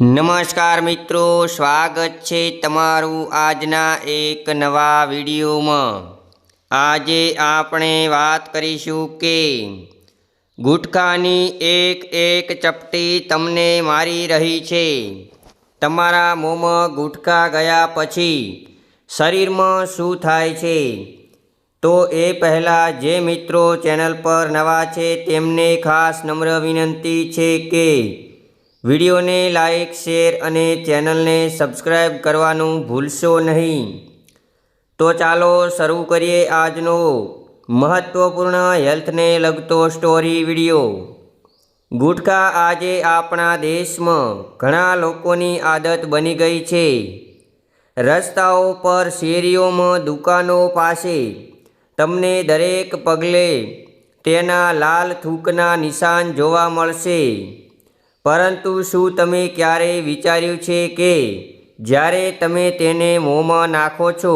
નમસ્કાર મિત્રો, સ્વાગત છે તમારું આજના એક નવા વિડીયોમાં. આજે આપણે વાત કરીશું કે ગુટખાની એક એક ચપટી તમને મારી રહી છે. તમારા મોંમાં ગુટખા ગયા પછી શરીરમાં શું થાય છે? તો એ પહેલાં જે મિત્રો ચેનલ પર નવા છે તેમને ખાસ નમ્ર વિનંતી છે કે વિડીયોને લાઇક શેર અને ચેનલને સબસ્ક્રાઈબ કરવાનું ભૂલશો નહીં. તો ચાલો શરૂ કરીએ આજનો મહત્ત્વપૂર્ણ હેલ્થને લગતો સ્ટોરી વીડિયો. ગુટખા આજે આપણા દેશમાં ઘણા લોકોની આદત બની ગઈ છે. રસ્તાઓ પર શેરીઓમાં દુકાનો પાસે તમને દરેક પગલે તેના લાલ થૂકના નિશાન જોવા મળશે. પરંતુ શું તમે ક્યારેય વિચાર્યું છે કે જ્યારે તમે તેને મોંમાં નાખો છો,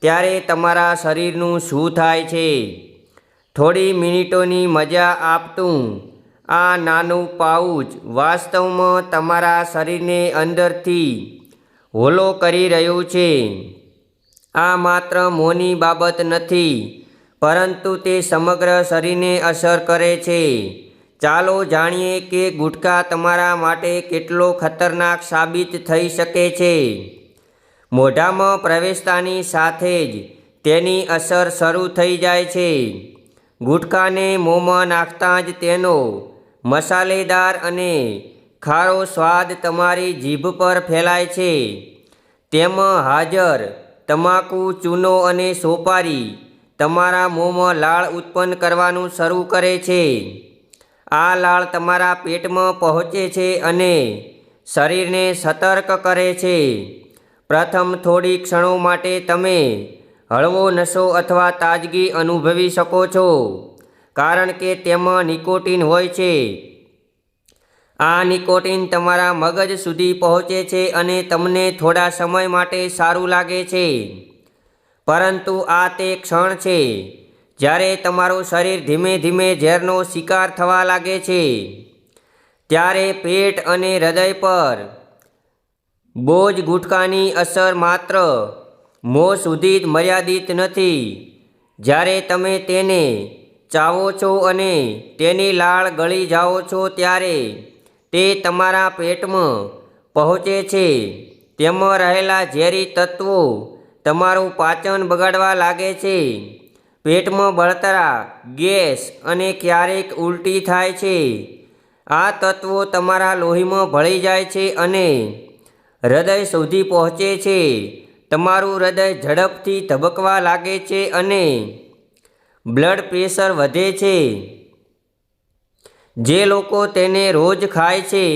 ત્યારે તમારા શરીરનું શું થાય છે? થોડી મિનિટોની મજા આપતું. આ નાનું પાઉચ વાસ્તવમાં તમારા શરીરને અંદરથી હોલો કરી રહ્યું છે. આ માત્ર મોંની બાબત નથી, પરંતુ તે સમગ્ર શરીરને અસર કરે છે. ચાલો જાણીએ કે ગુટખા તમારા માટે કેટલો ખતરનાક સાબિત થઈ શકે છે. મોઢામાં પ્રવેશતાની સાથે જ તેની અસર શરૂ થઈ જાય છે. ગુટખાને મોંમાં નાખતાં જ તેનો મસાલેદાર અને ખારો સ્વાદ તમારી જીભ પર ફેલાય છે. તેમાં હાજર તમાકુ, ચૂનો અને સોપારી તમારા મોંમાં લાળ ઉત્પન્ન કરવાનું શરૂ કરે છે. આ લાળ તમારા પેટમાં પહોંચે છે અને શરીરને સતર્ક કરે છે. પ્રથમ થોડી ક્ષણો માટે તમે હળવો નશો અથવા તાજગી અનુભવી શકો છો, કારણ કે તેમાં નિકોટિન હોય છે. આ નિકોટિન તમારા મગજ સુધી પહોંચે છે અને તમને થોડા સમય માટે સારું લાગે છે. પરંતુ આ તે ક્ષણ છે જ્યારે તમારું શરીર ધીમે ધીમે ઝેરનો શિકાર થવા લાગે છે, ત્યારે પેટ અને હૃદય પર બોજ ગુટકાની અસર માત્ર મોં સુધી મર્યાદિત નથી. જ્યારે તમે તેને ચાવો છો અને તેની લાળ ગળી જાઓ છો, ત્યારે તે તમારા પેટમાં પહોંચે છે. તેમાં રહેલા ઝેરી તત્વો તમારું પાચન બગાડવા લાગે છે. પેટમાં બળતરા, ગેસ અને ક્યારેક ઉલટી થાય છે. આ તત્વો તમારા લોહીમાં ભળી જાય છે અને હૃદય સુધી પહોંચે છે. તમારું હૃદય ઝડપથી ધબકવા લાગે છે અને બ્લડ પ્રેશર વધે છે. જે લોકો તેને રોજ ખાય છે,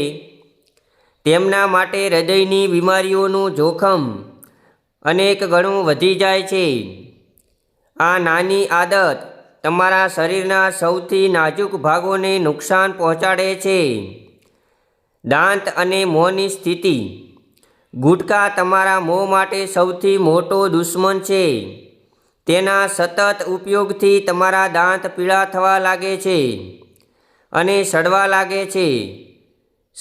તેમના માટે હૃદયની બીમારીઓનું જોખમ અનેક ગણું વધી જાય છે. આ નાની આદત તમારા શરીરના સૌથી નાજુક ભાગોને નુકસાન પહોંચાડે છે. દાંત અને મોંની સ્થિતિ. ગુટકા તમારા મોં માટે સૌથી મોટો દુશ્મન છે. તેના સતત ઉપયોગથી તમારા દાંત પીળા થવા લાગે છે અને સડવા લાગે છે.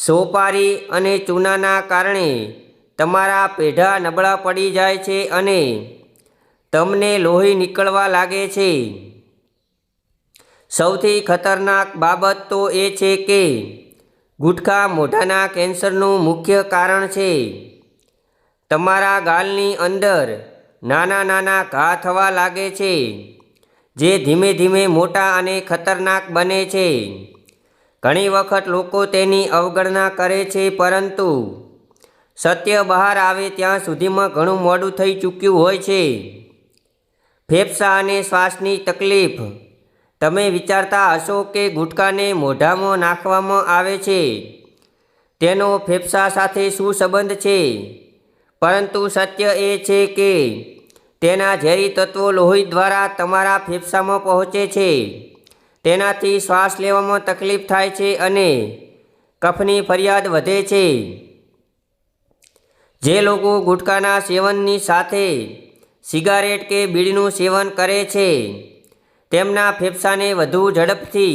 સોપારી અને ચૂનાના કારણે તમારા પેઢા નબળા પડી જાય છે અને તમને લોહી નીકળવા લાગે છે. સૌથી ખતરનાક બાબત તો એ છે કે ગુટખા મોઢાના કેન્સરનું મુખ્ય કારણ છે. તમારા ગાલની અંદર નાના નાના ઘા થવા લાગે છે, જે ધીમે ધીમે મોટા અને ખતરનાક બને છે. ઘણી વખત લોકો તેની અવગણના કરે છે, પરંતુ સત્ય બહાર આવે ત્યાં સુધીમાં ઘણું મોડું થઈ ચૂક્યું હોય છે. ફેફસા અને શ્વાસની તકલીફ. તમે વિચારતા હશો કે ગુટકાને મોઢામાં નાખવામાં આવે છે. તેનો ફેફસા સાથે શું સંબંધ છે? પરંતુ સત્ય એ છે કે તેના ઝેરી તત્વો લોહી દ્વારા તમારા ફેફસામાં પહોંચે છે. તેનાથી શ્વાસ લેવામાં તકલીફ થાય છે અને કફની ફરિયાદ વધે છે. જે લોકો ગુટકાના સેવનની સાથે સિગારેટ કે બીડીનું સેવન કરે છે. તેમના ફેફસાને વધુ ઝડપથી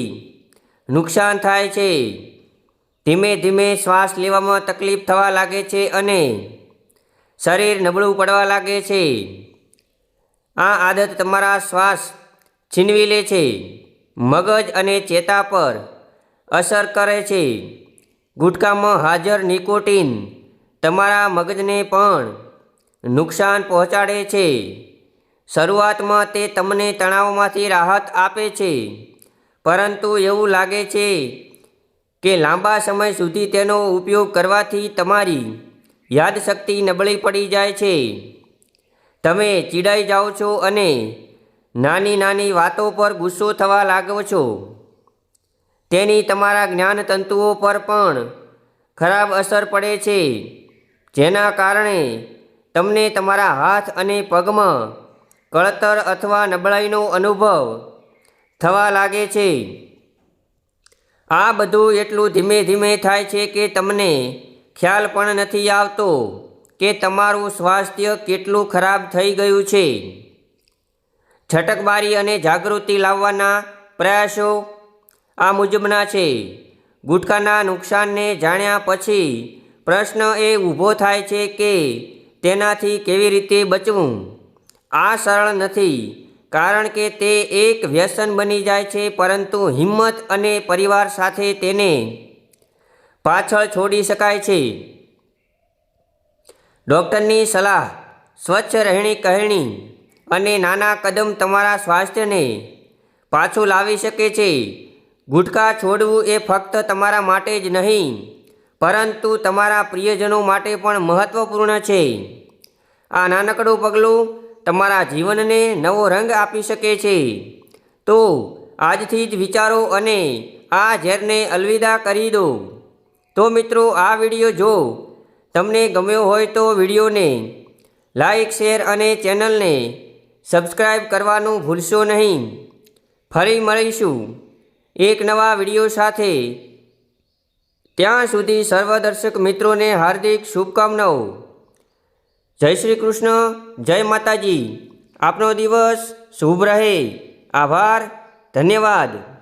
નુકસાન થાય છે. ધીમે ધીમે શ્વાસ લેવામાં તકલીફ થવા લાગે છે અને શરીર નબળું પડવા લાગે છે. આ આદત તમારા શ્વાસ છીનવી લે છે. મગજ અને ચેતા પર અસર કરે છે. ગુટખામાં હાજર નિકોટીન તમારા મગજને પણ નુકસાન પહોંચાડે છે. શરૂઆતમાં તે તમને તણાવમાંથી રાહત આપે છે. પરંતુ એવું લાગે છે કે લાંબા સમય સુધી તેનો ઉપયોગ કરવાથી તમારી યાદશક્તિ નબળી પડી જાય છે. તમે ચીડાઈ જાઓ છો અને નાની નાની વાતો પર ગુસ્સો થવા લાગો છો. તેની તમારા જ્ઞાન તંતુઓ પર પણ ખરાબ અસર પડે છે. જેના કારણે તમને તમારા હાથ અને પગમાં કળતર અથવા નબળાઈનો અનુભવ થવા લાગે છે. આ બધું એટલું ધીમે ધીમે થાય છે કે તમને ખ્યાલ પણ નથી આવતો કે તમારું સ્વાસ્થ્ય કેટલું ખરાબ થઈ ગયું છે. છટકબારી અને જાગૃતિ લાવવાના પ્રયાસો આ મુજબના છે. ગુટખાના નુકસાનને જાણ્યા પછી પ્રશ્ન એ ઊભો થાય છે કે તેનાથી કેવી રીતે બચવું? આ સરળ નથી, કારણ કે તે એક વ્યસન બની જાય છે, પરંતુ હિંમત અને પરિવાર સાથે તેને પાછળ છોડી શકાય છે. ડૉક્ટરની સલાહ, સ્વચ્છ રહેણી કહેણી અને નાના કદમ તમારા સ્વાસ્થ્યને પાછું લાવી શકે છે. ગુટખા છોડવું એ ફક્ત તમારા માટે જ નહીં પરંતુ તમારા પ્રિયજનો માટે પણ મહત્ત્વપૂર્ણ છે. આ નાનકડું પગલું તમારા જીવનને નવો રંગ આપી શકે છે. તો આજથી જ વિચારો અને આ ઝેરને અલવિદા કરી દો. તો મિત્રો, આ વીડિયો જો તમને ગમ્યો હોય તો વિડીયોને લાઈક, શેર અને ચેનલને સબસ્ક્રાઈબ કરવાનું ભૂલશો નહીં. ફરી મળીશું એક નવા વીડિયો સાથે. ત્યાં સુધી સર્વ દર્શક મિત્રોને હાર્દિક શુભકામનાઓ. જય શ્રી કૃષ્ણ, જય માતાજી. આપનો દિવસ શુભ રહે. આભાર, ધન્યવાદ.